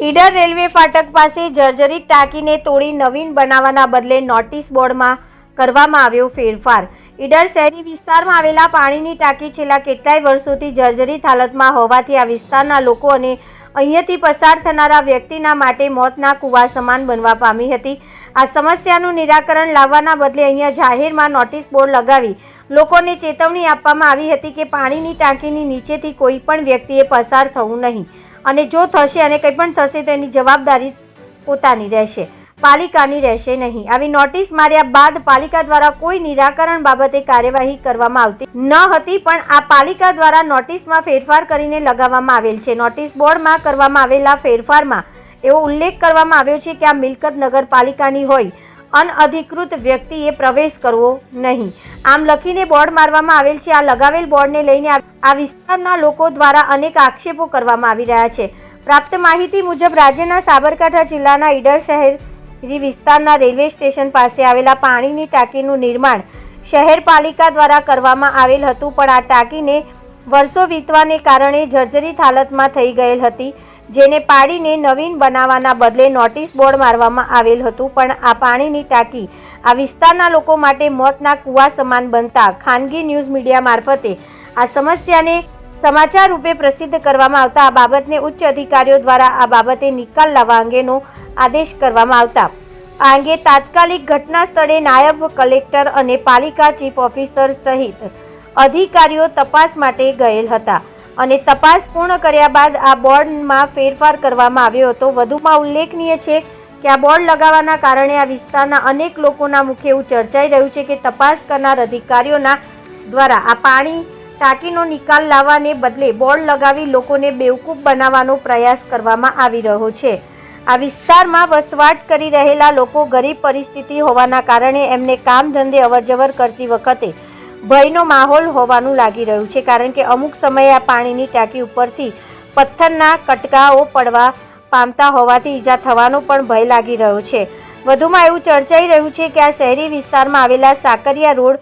Idar railway ફાટક પાસે જર્જરિત ટાંકીને તોડી નવીન બનાવવાના બદલે નોટિસ બોર્ડમાં કરવામાં આવ્યો ફેરફાર. ઈડર શહેરી વિસ્તારમાં આવેલા પાણીની ટાંકી છેલ્લા કેટલાય વર્ષોથી જર્જરિત હાલતમાં હોવાથી આ વિસ્તારના લોકો અને અહીંયાથી પસાર થનારા વ્યક્તિના માટે મોતના કુવા સમાન બનવા પામી હતી. આ સમસ્યાનું નિરાકરણ લાવવાના બદલે અહીંયા જાહેરમાં નોટિસ બોર્ડ લગાવી લોકોને ચેતવણી આપવામાં આવી હતી કે પાણીની ટાંકીની નીચેથી કોઈ પણ વ્યક્તિએ પસાર થવું નહીં. અને જો થશે અને કંઈ પણ થશે તો એની જવાબદારી પોતાની રહેશે. પાલિકાની રહેશે નહીં. આવી નોટિસ માર્યા બાદ પાલિકા દ્વારા કોઈ નિરાકરણ બાબતે કાર્યવાહી કરવામાં આવતી ન હતી, પણ આ પાલિકા દ્વારા નોટિસમાં ફેરફાર કરીને લગાવવામાં આવેલ છે. નોટિસ બોર્ડમાં કરવામાં આવેલા ફેરફારમાં એવો ઉલ્લેખ કરવામાં આવ્યો છે કે આ મિલકત નગરપાલિકાની હોય. અનઅધિકૃત વ્યક્તિએ પ્રવેશ કરવો નહીં. આમ લખીને બોર્ડ મારવામાં આવેલ છે. આ લગાવેલ બોર્ડને લઈને આ- વિસ્તારના લોકો દ્વારા અનેક આક્ષેપો કરવામાં આવી રહ્યા છે. પ્રાપ્ત માહિતી મુજબ રાજ્યના સાબરકાંઠા જિલ્લાના ઈડર શહેરી વિસ્તારના રેલવે સ્ટેશન પાસે આવેલા પાણીની ટાંકીનું નિર્માણ શહેર પાલિકા દ્વારા કરવામાં આવેલ હતું, પણ આ ટાંકીને વર્ષો વીતવાને કારણે જર્જરિત હાલતમાં થઈ ગયેલ હતી. જેને પાડીને નવીન બનાવવાના બદલે નોટિસ બોર્ડ મારવામાં આવેલ હતું. પણ આ પાણીની ટાંકી આ વિસ્તારના લોકો માટે મોતના કુવા સમાન બનતા ખાનગી ન્યૂઝ મીડિયા મારફતે આ સમસ્યાને સમાચાર રૂપે પ્રસિદ્ધ કરવામાં આવતા. આ બાબતને ઉચ્ચ અધિકારીઓ દ્વારા આ બાબતે નિકાલ લાવવા અંગેનો આદેશ કરવામાં આવતા. આ અંગે તાત્કાલિક ઘટના સ્થળે નાયબ કલેક્ટર અને પાલિકા ચીફ ઓફિસર સહિત અધિકારીઓ તપાસ માટે ગયેલ હતા. અને તપાસ પૂર્ણ કર્યા બાદ આ બોર્ડમાં ફેરફાર કરવામાં આવ્યો હતો. વધુમાં ઉલ્લેખનીય છે કે આ બોર્ડ લગાવવાના કારણે આ વિસ્તારના અનેક લોકોના મુખે એવું ચર્ચાઈ રહ્યું છે કે તપાસ કરનાર અધિકારીઓના દ્વારા આ પાણી ટાંકીનો નિકાલ લાવવાને બદલે બોર્ડ લગાવી લોકોને બેવકૂફ બનાવવાનો પ્રયાસ કરવામાં આવી રહ્યો છે. આ વિસ્તારમાં વસવાટ કરી રહેલા લોકો ગરીબ પરિસ્થિતિ હોવાના કારણે એમને કામ ધંધે અવરજવર કરતી વખતે ભયનો માહોલ હોવાનું લાગી રહ્યું છે કારણ કે અમુક સમયે આ પાણીની ટાંકી ઉપરથી પથ્થરના કટકાઓ પડવા પામતા હોવાથી ઈજા થવાનો પણ ભય લાગી રહ્યો છે. વધુમાં એવું ચર્ચાઈ રહ્યું છે કે આ શહેરી વિસ્તારમાં આવેલા સાકરિયા રોડ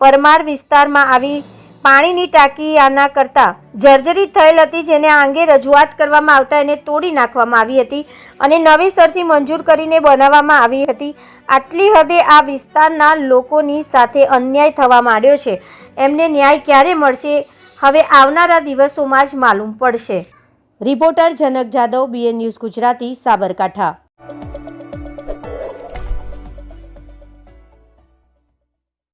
પરમાર વિસ્તારમાં આવી પાણીની ટાંકી આના કરતાં જર્જરિત થયેલ હતી જેને આ અંગે રજૂઆત કરવામાં આવતા એને તોડી નાખવામાં આવી હતી અને નવેસરથી મંજૂર કરીને બનાવવામાં આવી હતી. આટલી હદે આ વિસ્તારના લોકોની સાથે અન્યાય થવા માંડ્યો છે. એમને ન્યાય ક્યારે મળશે? હવે આવનારા દિવસોમાં જ માલુમ પડશે. Reporter Janak Jadav BN news Gujarati, Sabarkantha.